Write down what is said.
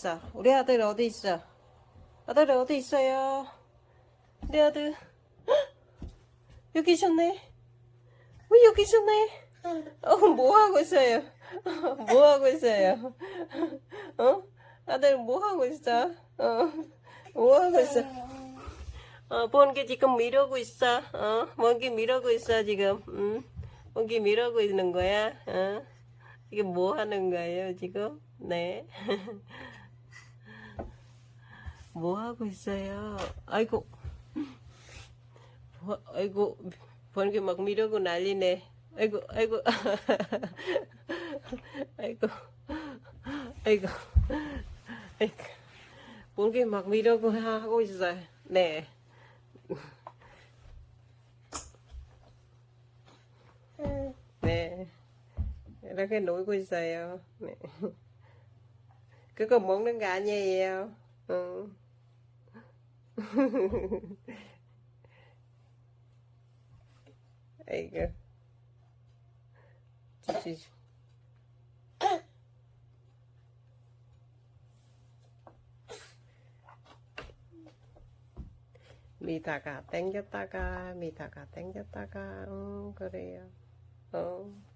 있어. 우리 아들 어디 있어? 아들 어디 있어요? 우리 아들 헉! 여기 있었네. 왜 여기 있었네? 어, 뭐 하고 있어요? 뭐 하고 있어요? 어? 아들 뭐 하고 있어? 어? 뭐 하고 있어? 어, 번개 지금 미루고 있어. 어? 번개 미루고 있어 지금. 응? 번개 미루고 있는 거야. 어? 이게 뭐 하는 거예요 지금? 네. 뭐 하고 있어요? 아이고, 뭐, 아이고, 번개 막 미루고 난리네. 아이고, 아이고, 아이고, 아이고, 아이고, 번개 막 미루고 하고 있어요. 네. 네. 이렇게 놀고 있어요. 네. 그거 먹는 거 아니에요. 응. 아이고. 찌찌. 미다가 땡겼다가 미다가 땡겼다가 응 그래요. 어.